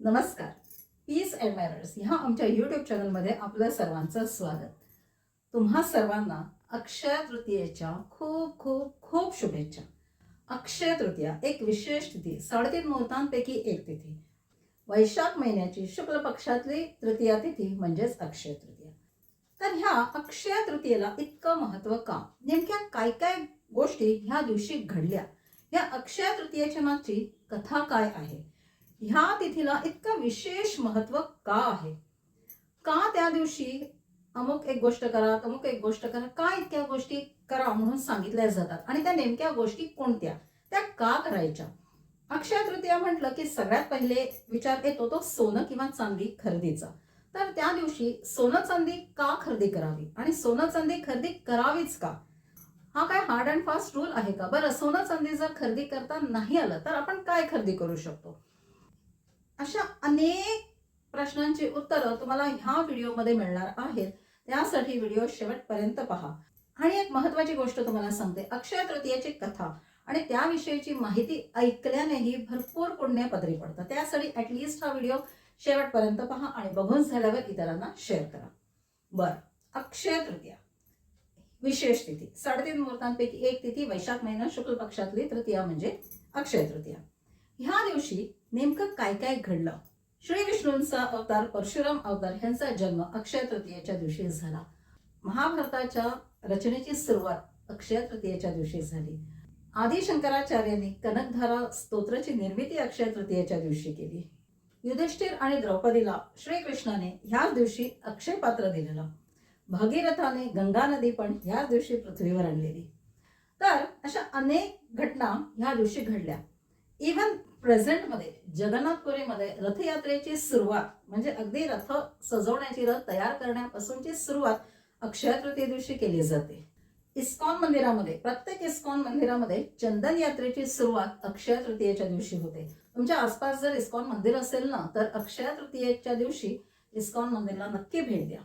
नमस्कार. पीस ॲडमायरर्स ह्या आमच्या यूट्यूब चॅनलमध्ये आपलं सर्वांचं स्वागत. तुम्हा सर्वांना अक्षय तृतीयेच्या खूप खूप खूप शुभेच्छा. अक्षय तृतीया एक विशेष तिथी साडेतीन मुहूर्तांपैकी एक तिथी. वैशाख महिन्याची शुक्ल पक्षातली तृतीया तिथी म्हणजेच अक्षय तृतीया. तर ह्या अक्षय तृतीयेला इतकं महत्त्व का? नेमक्या काय काय गोष्टी ह्या दिवशी घडल्या? या अक्षय तृतीयेच्या मागची कथा काय आहे? ह्या तिथीला इतकं विशेष महत्त्व का आहे? का त्या दिवशी अमुक एक गोष्ट करा अमुक एक गोष्ट करा का इतक्या गोष्टी करा म्हणून सांगितल्या जातात? आणि त्या नेमक्या गोष्टी कोणत्या? त्या का करायच्या? अक्षय तृतीया म्हटलं की सगळ्यात पहिले विचार येतो तो सोनं किंवा चांदी खरेदीचा. तर त्या दिवशी सोनं चांदी का खरेदी करावी? आणि सोनं चांदी खरेदी करावीच का? हा काय हार्ड अँड फास्ट रूल आहे का? बरं सोनं चांदी जर खरेदी करता नाही आलं तर आपण काय खरेदी करू शकतो? अशा अनेक प्रश्नांची उत्तरं तुम्हाला ह्या व्हिडिओमध्ये मिळणार आहेत. त्यासाठी व्हिडिओ शेवटपर्यंत पहा. आणि एक महत्वाची गोष्ट तुम्हाला सांगते. अक्षय तृतीयेची कथा आणि त्याविषयीची माहिती ऐकल्यानेही भरपूर पुण्य पदरी पडतं त्यासाठी ॲटलिस्ट हा व्हिडिओ शेवटपर्यंत पहा आणि बघून झाल्यावर इतरांना शेअर करा. बरं. अक्षय तृतीया. विशेष तिथी. साडेतीन मुहूर्तांपैकी एक तिथी वैशाख महिना शुक्ल पक्षातली तृतीया म्हणजे अक्षय तृतीया. ह्या दिवशी नेमकं काय काय घडलं? श्री विष्णूंचा अवतार परशुराम अवतार यांचा जन्म अक्षय तृतीयेच्या दिवशी झाला. महाभारताच्या रचनेची सुरुवात अक्षय तृतीयेच्या दिवशी झाली. आदी शंकराचार्यांनी कनकधारा स्तोत्राची निर्मिती अक्षय तृतीयेच्या दिवशी केली. युधिष्ठिर आणि द्रौपदीला श्रीकृष्णाने ह्याच दिवशी अक्षय पात्र दिलेलं. भगीरथाने गंगा नदी पण ह्याच दिवशी पृथ्वीवर आणलेली. तर अशा अनेक घटना ह्या दिवशी घडल्या. इव्हन प्रेझेंटमध्ये जगन्नाथपुरीमध्ये रथयात्रेची सुरुवात म्हणजे अगदी रथ सजवण्याची रथ तयार करण्यापासूनची सुरुवात अक्षय तृतीय दिवशी केली जाते. इस्कॉन मंदिरामध्ये प्रत्येक इस्कॉन मंदिरामध्ये चंदन यात्रेची सुरुवात अक्षय तृतीयेच्या दिवशी होते. तुमच्या आसपास जर इस्कॉन मंदिर असेल ना तर अक्षय तृतीयेच्या दिवशी इस्कॉन मंदिरला नक्की भेट द्या.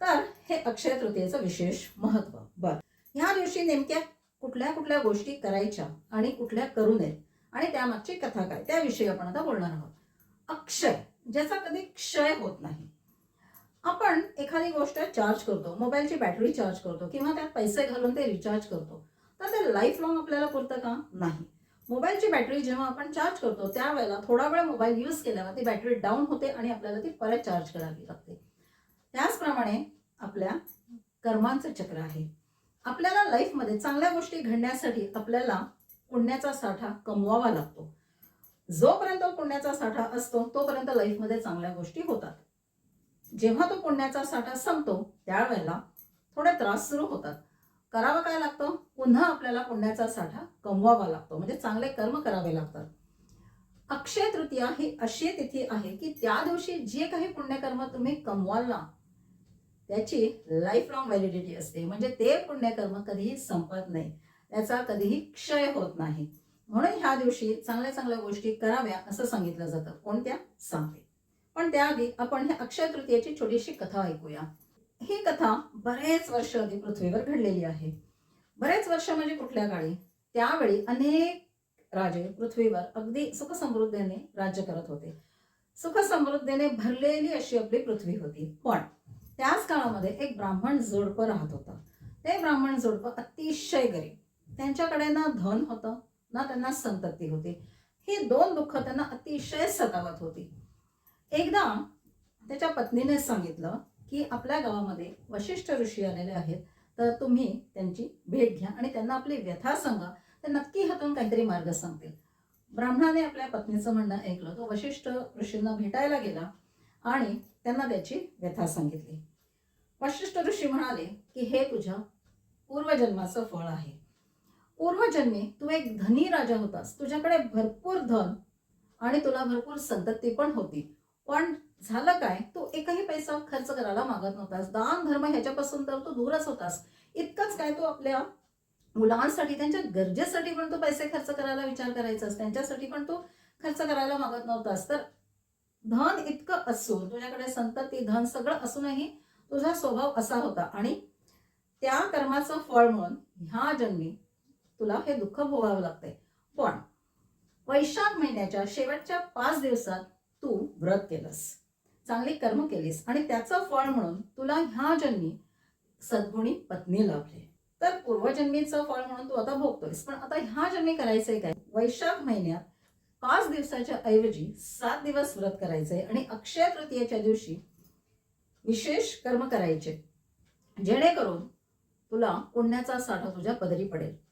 तर हे अक्षय तृतीयेचं विशेष महत्त्व बर. ह्या दिवशी नेमक्या कुठल्या कुठल्या गोष्टी करायच्या आणि कुठल्या करू नयेत? आणि त्यामागची कथा काय? त्याविषयी आपण आता बोलणार आहोत. अक्षय ज्याचा कधी क्षय होत नाही. आपण एखादी गोष्ट चार्ज करतो मोबाईलची बॅटरी चार्ज करतो किंवा त्यात पैसे घालून ते रिचार्ज करतो तर ते लाईफ लॉंग आपल्याला पुरतं का? नाही. मोबाईलची बॅटरी जेव्हा आपण चार्ज करतो त्यावेळेला थोडा वेळ मोबाईल यूज केल्यावर ती बॅटरी डाऊन होते आणि आपल्याला ती परत चार्ज करावी लागते. त्याचप्रमाणे आपल्या कर्मांचं चक्र आहे. आपल्याला लाईफमध्ये चांगल्या गोष्टी घडण्यासाठी आपल्याला पुण्याचा साठा कमवावा लागतो. जोपर्यंत पुण्याचा साठा असतो तोपर्यंत लाईफमध्ये चांगल्या गोष्टी होतात. जेव्हा तो पुण्याचा साठा संपतो त्यावेळेला थोडे त्रास सुरू होतात. करावं काय लागतं? पुन्हा आपल्याला पुण्याचा साठा कमवावा लागतो. म्हणजे चांगले कर्म करावे लागतात. अक्षय तृतीया ही अशी तिथी आहे की त्या दिवशी जे काही पुण्यकर्म तुम्ही कमवाल ना त्याची लाईफ लॉंग व्हॅलिडिटी असते. म्हणजे ते पुण्यकर्म कधीही संपत नाही. त्याचा कधीही क्षय होत नाही. म्हणून ह्या दिवशी चांगल्या चांगल्या गोष्टी कराव्या असं सांगितलं जातं. कोणत्या? सांगते. पण त्याआधी आपण ह्या अक्षय तृतीयेची छोटीशी कथा ऐकूया. ही कथा बरेच वर्ष आधी पृथ्वीवर घडलेली आहे. बरेच वर्ष म्हणजे कुठल्या काळी? त्यावेळी अनेक राजे पृथ्वीवर अगदी सुखसमृद्धीने राज्य करत होते. सुखसमृद्धीने भरलेली अशी आपली पृथ्वी होती. पण त्याच काळामध्ये एक ब्राह्मण जोडपं राहत होतं. ते ब्राह्मण जोडपं अतिशय गरीब त्यांच्याकडे ना धन होतं ना त्यांना संतती होती. ही दोन दुःख त्यांना अतिशय सतावत होती. एकदा त्याच्या पत्नीने सांगितलं की आपल्या गावामध्ये वशिष्ठ ऋषी आलेले आहेत तर तुम्ही त्यांची भेट घ्या आणि त्यांना आपली व्यथा सांगा. ते नक्की हातून काहीतरी मार्ग सांगतील. ब्राह्मणाने आपल्या पत्नीचं म्हणणं ऐकलं. तो वशिष्ठ ऋषींना भेटायला गेला आणि त्यांना त्याची व्यथा सांगितली. वशिष्ठ ऋषी म्हणाले की हे तुझ्या पूर्वजन्माचं फळ आहे. पूर्वजन्मी तू एक धनी राजा होतास. तुझ्याकडे भरपूर धन आणि तुला भरपूर संतती पण होती. पण झालं काय? तू एकही पैसा खर्च करायला मागत नव्हतास. दान धर्म ह्याच्यापासून तर तू दूरच होतास. इतकंच काय तू आपल्या मुलांसाठी त्यांच्या गरजेसाठी पण तू पैसे खर्च करायला विचार करायचास. त्यांच्यासाठी पण तू खर्च करायला मागत नव्हतास. तर धन इतकं असून तुझ्याकडे संतती धन सगळं असूनही तुझा स्वभाव असा होता. आणि त्या कर्माचं फळ म्हणून ह्या जन्मी तुला हे दुःख भोगावं लागतंय. पण वैशाख महिन्याच्या शेवटच्या पाच दिवसात तू व्रत केलंस. चांगली कर्म केलीस आणि त्याचं फळ म्हणून तुला ह्या जन्मी सद्गुणी पत्नी लाभली. तर पूर्वजन्मीचं फळ म्हणून तू आता भोगतोयस. पण आता ह्या जन्मी करायचंय काय? वैशाख महिन्यात पाच दिवसाच्या ऐवजी सात दिवस व्रत करायचंय आणि अक्षय तृतीयेच्या दिवशी विशेष कर्म करायचे. जेणेकरून तुला पुण्याचा साठा तुझ्या पदरी पडेल.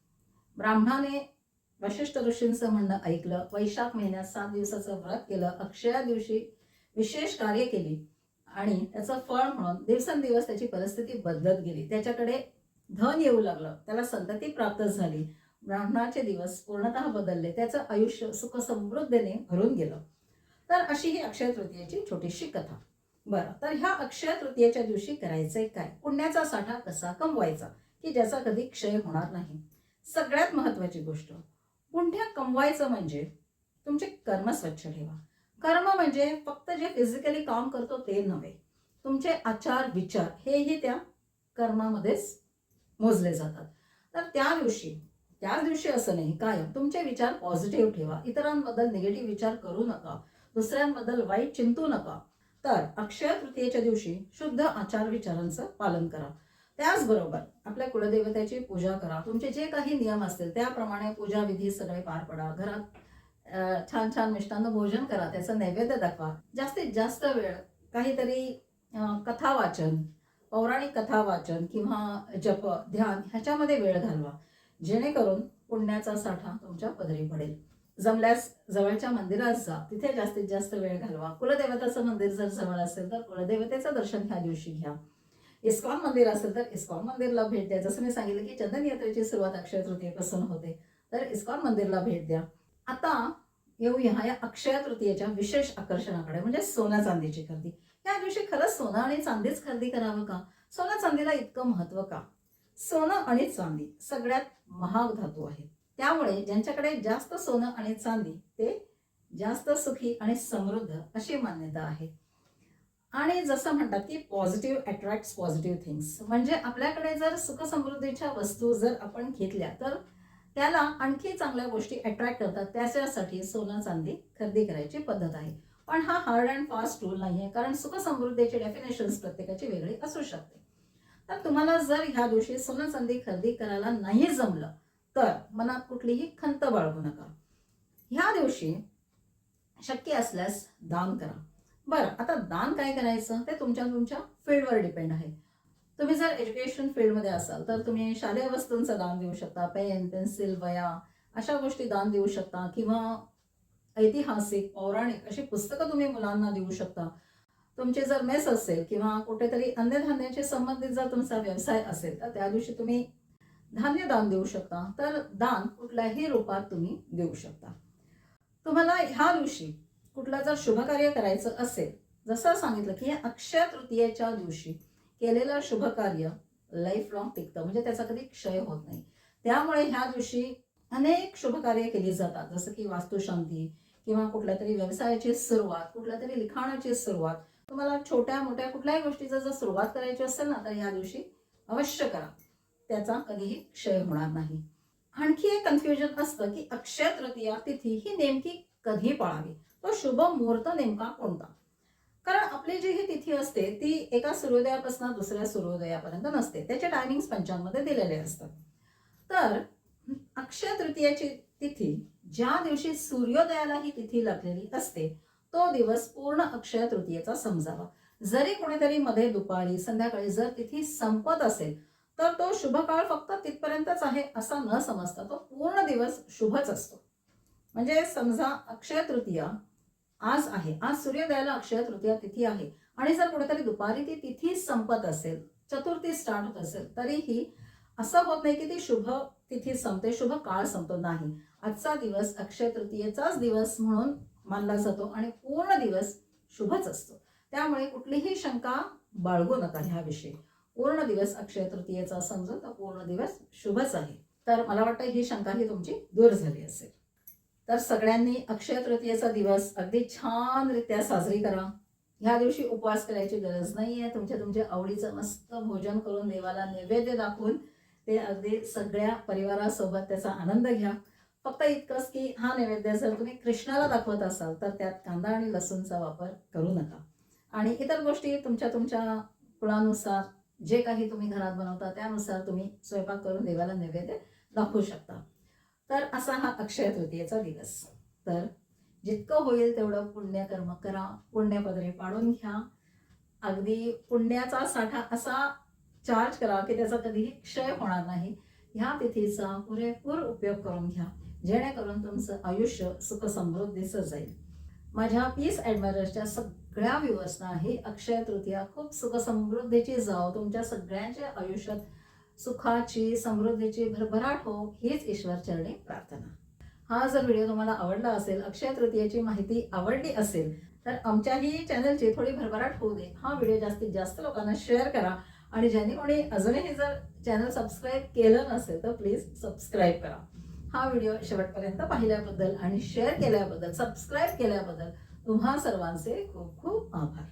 ब्राह्मणाने वशिष्ठ ऋषींचं म्हणणं ऐकलं. वैशाख महिन्यात सात दिवसाचं व्रत केलं. अक्षया दिवशी विशेष कार्य केली. आणि त्याचं फळ म्हणून दिवसेंदिवस त्याची परिस्थिती बदलत गेली. त्याच्याकडे धन येऊ लागलं. त्याला संतती प्राप्त झाली. ब्राह्मणाचे दिवस पूर्णतः बदलले. त्याचं आयुष्य सुख समृद्धीने भरून गेलं. तर अशी ही अक्षय तृतीयेची छोटीशी कथा. बरं तर ह्या अक्षय तृतीयेच्या दिवशी करायचंय काय? पुण्याचा साठा कसा कमवायचा? की ज्याचा कधी क्षय होणार नाही? सगळ्यात महत्त्वाची गोष्ट. पुण्य कमवायचं म्हणजे तुमचे कर्म स्वच्छ ठेवा. कर्म म्हणजे फक्त जे फिजिकली काम करतो ते नव्हे. तुमचे आचार विचार हेही त्या कर्मामध्येच मोजले जातात. तर त्या दिवशी त्याच दिवशी असं नाही कायम तुमचे विचार पॉझिटिव्ह ठेवा. इतरांबद्दल निगेटिव्ह विचार करू नका. दुसऱ्यांबद्दल वाईट चिंतू नका. तर अक्षय तृतीयेच्या दिवशी शुद्ध आचार विचारांचं पालन करा. त्याचबरोबर आपल्या कुलदेवतेची पूजा करा. तुमचे जे काही नियम असतील त्याप्रमाणे पूजा विधी सगळे पार पडा. घरात छान छान मिष्टान्न भोजन करा. त्याचं नैवेद्य दाखवा. जास्तीत जास्त वेळ काहीतरी कथा वाचन पौराणिक कथा वाचन किंवा जप ध्यान ह्याच्यामध्ये वेळ घालवा. जेणेकरून पुण्याचा साठा तुमच्या पदरी पडेल. जमल्यास जवळच्या मंदिरात जा. तिथे जास्तीत जास्त वेळ घालवा. कुलदेवताचं मंदिर जर जवळ असेल तर कुलदेवतेचं दर्शन ह्या दिवशी घ्या. इस्कॉन मंदिर असेल तर इस्कॉन मंदिरला भेट द्या. जसं मी सांगितलं की चंदन यात्रेची सुरुवात अक्षय तृतीयेपासून होते. तर इस्कॉन मंदिरला भेट द्या. आता येऊया या अक्षय तृतीयेच्या विशेष आकर्षणाकडे म्हणजे सोन्या चांदीची खरेदी. या दिवशी खरंच सोनं आणि चांदीच खरेदी करावं का? सोनं चांदीला इतकं महत्त्व का? सोनं आणि चांदी सगळ्यात महाग धातू आहे त्यामुळे ज्यांच्याकडे जास्त सोनं आणि चांदी ते जास्त सुखी आणि समृद्ध अशी मान्यता आहे. आणि जसं म्हणतात की पॉझिटिव्ह अट्रॅक्ट पॉझिटिव्ह थिंग्स म्हणजे आपल्याकडे जर सुख समृद्धीच्या वस्तू जर आपण घेतल्या तर त्याला आणखी चांगल्या गोष्टी अट्रॅक्ट करतात. त्याच्यासाठी सोनं चांदी खरेदी करायची पद्धत आहे. पण हा हार्ड अँड फास्ट रूल नाही आहे कारण सुख समृद्धीचे डेफिनेशन्स प्रत्येकाची वेगळी असू शकते. तर तुम्हाला जर ह्या दिवशी सोनं चांदी खरेदी करायला नाही जमलं तर मनात कुठलीही खंत बाळगू नका. ह्या दिवशी शक्य असल्यास दान करा. बरं आता दान काय करायचं? ते तुमच्या तुमच्या फील्डवर डिपेंड आहे. तुम्ही जर एज्युकेशन फील्डमध्ये असाल तर तुम्ही शालेय वस्तूंचं दान देऊ शकता. पेन पेन्सिल वया अशा गोष्टी दान देऊ शकता. किंवा ऐतिहासिक पौराणिक अशी पुस्तकं तुम्ही मुलांना देऊ शकता. तुमचे जर मेस असेल किंवा कुठेतरी अन्नधान्याशी संबंधित जर तुमचा व्यवसाय असेल तर त्या दिवशी तुम्ही धान्य दान देऊ शकता. तर दान कुठल्याही रूपात तुम्ही देऊ शकता. तुम्हाला ह्या दिवशी कुठला जर शुभ कार्य करायचं असेल जसं सांगितलं की अक्षय तृतीयेच्या दिवशी केलेलं शुभ कार्य लाईफ लॉंग टिकतं म्हणजे त्याचा कधी क्षय होत नाही. त्यामुळे ह्या दिवशी अनेक शुभ कार्य केली जातात जसं की वास्तुशांती किंवा कुठल्या तरी व्यवसायाची सुरुवात कुठल्या तरी लिखाणाची सुरुवात. तुम्हाला छोट्या मोठ्या कुठल्याही गोष्टीचा जर सुरुवात करायची असेल ना तर ह्या दिवशी अवश्य करा. त्याचा कधीही क्षय होणार नाही. आणखी एक कन्फ्युजन असतं की अक्षय तृतीया तिथी ही नेमकी कधी पाळावी? तो शुभ मुहूर्त नेमका कोणता? कारण आपली जी ही तिथी असते ती एका सूर्योदयापासून दुसऱ्या सूर्योदयापर्यंत नसते. त्याचे टायमिंग्स पंचांमध्ये दिलेले असतात. तर अक्षय तृतीयाची तिथी ज्या दिवशी सूर्योदयाला ही तिथी लागलेली असते तो दिवस पूर्ण अक्षय तृतीयेचा समजावा. जरी कोणीतरी मध्ये दुपारी संध्याकाळी जर तिथी संपत असेल तर तो शुभ काळ फक्त तिथपर्यंतच आहे असा न समजता तो पूर्ण दिवस शुभच असतो. म्हणजे समजा अक्षय तृतीया आज आहे. आज सूर्योदयाला अक्षय तृतीया तिथी आहे. आणि जर कुठेतरी दुपारी ती तिथी संपत असेल चतुर्थी स्टार्ट होत असेल तरीही असं होत नाही की ती शुभ तिथी संपते शुभ काळ संपतो नाही. आजचा दिवस अक्षय तृतीयेचाच दिवस म्हणून मानला जातो आणि पूर्ण दिवस शुभच असतो. त्यामुळे कुठलीही शंका बाळगू नका ह्याविषयी. पूर्ण दिवस अक्षय तृतीयेचा समजून तर पूर्ण दिवस शुभच आहे. तर मला वाटतं ही शंका ही तुमची दूर झाली असेल. तर सगळ्यांनी अक्षय तृतीयेचा दिवस अगदी छानरित्या साजरी करा. ह्या दिवशी उपवास करायची गरज नाही आहे तुमच्या तुमच्या आवडीचं मस्त भोजन करून देवाला नैवेद्य दाखवून ते अगदी सगळ्या परिवारासोबत त्याचा आनंद घ्या. फक्त इतकंच की हा नैवेद्य जर तुम्ही कृष्णाला दाखवत असाल तर त्यात कांदा आणि लसूणचा वापर करू नका. आणि इतर गोष्टी तुमच्या तुमच्या कुळानुसार जे काही तुम्ही घरात बनवता त्यानुसार तुम्ही स्वयंपाक करून देवाला नैवेद्य दाखवू शकता. तर असा हा अक्षय तृतीयेचा दिवस. तर जितकं होईल तेवढं पुण्यकर्म करा पुण्यपदरी पाडून घ्या. अगदी पुण्याचा साठा असा चार्ज करा की त्याचा कधीही क्षय होणार नाही. ह्या तिथीचा पुरेपूर उपयोग करून घ्या. जेणेकरून तुमचं आयुष्य सुख समृद्धीचं जाईल. माझ्या पीस ॲडमायरर्सच्या सगळ्या व्ह्युअर्सना ही अक्षय तृतीया खूप सुख समृद्धीची जाव. तुमच्या सगळ्यांच्या आयुष्यात सुखाची समृद्धीची भरभराट हो हीच ईश्वरचरणी प्रार्थना. हा जर व्हिडिओ तुम्हाला आवडला असेल अक्षय तृतीयेची माहिती आवडली असेल तर आमच्याही चॅनलची थोडी भरभराट होऊ दे. हा व्हिडिओ जास्तीत जास्त लोकांना शेअर करा आणि ज्यांनी कोणी अजूनही जर चॅनल सबस्क्राईब केलं नसेल तर प्लीज सबस्क्राईब करा. हा व्हिडिओ शेवटपर्यंत पाहिल्याबद्दल आणि शेअर केल्याबद्दल सबस्क्राईब केल्याबद्दल तुम्हा सर्वांचे खूप खूप आभार.